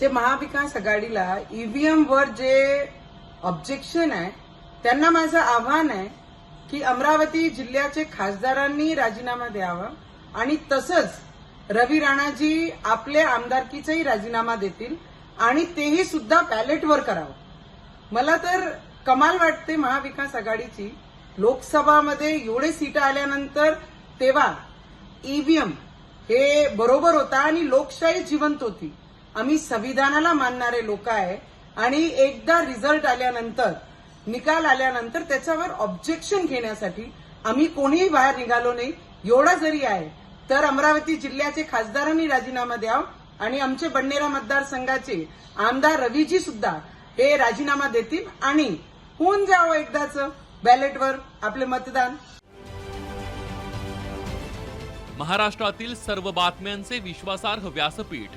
जे महाविकास आघाडीला ईव्हीएम वर जे ऑब्जेक्शन आहे त्यांना माझं आव्हान आहे की अमरावती जिल्ह्याचे खासदारांनी राजीनामा द्यावा आणि तसंच रवी राणाजी आपले आमदारकीचाही राजीनामा देतील आणि तेही सुद्धा पॅलेटवर करावं. मला तर कमाल वाटते महाविकास आघाडीची लोकसभामध्ये एवढे सीट आल्यानंतर तेव्हा ईव्हीएम हे बरोबर होता आणि लोकशाही जिवंत होती. आम्ही संविधानाला मानणारे लोक आहे. आणि एकदा रिझल्ट आल्यानंतर निकाल आल्यानंतर त्याच्यावर ऑब्जेक्शन घेण्यासाठी आम्ही कोणीही बाहेर निघालो नाही. एवढा जरी आहे तर अमरावती जिल्ह्याचे खासदारांनी राजीनामा द्यावा आणि आमचे बंडेरा मतदारसंघाचे आमदार रवीजी सुद्धा हे राजीनामा देतील आणि होऊन जावं एकदाच बॅलेटवर आपले मतदान. महाराष्ट्रातील सर्व बातम्यांचे विश्वासार्ह व्यासपीठ.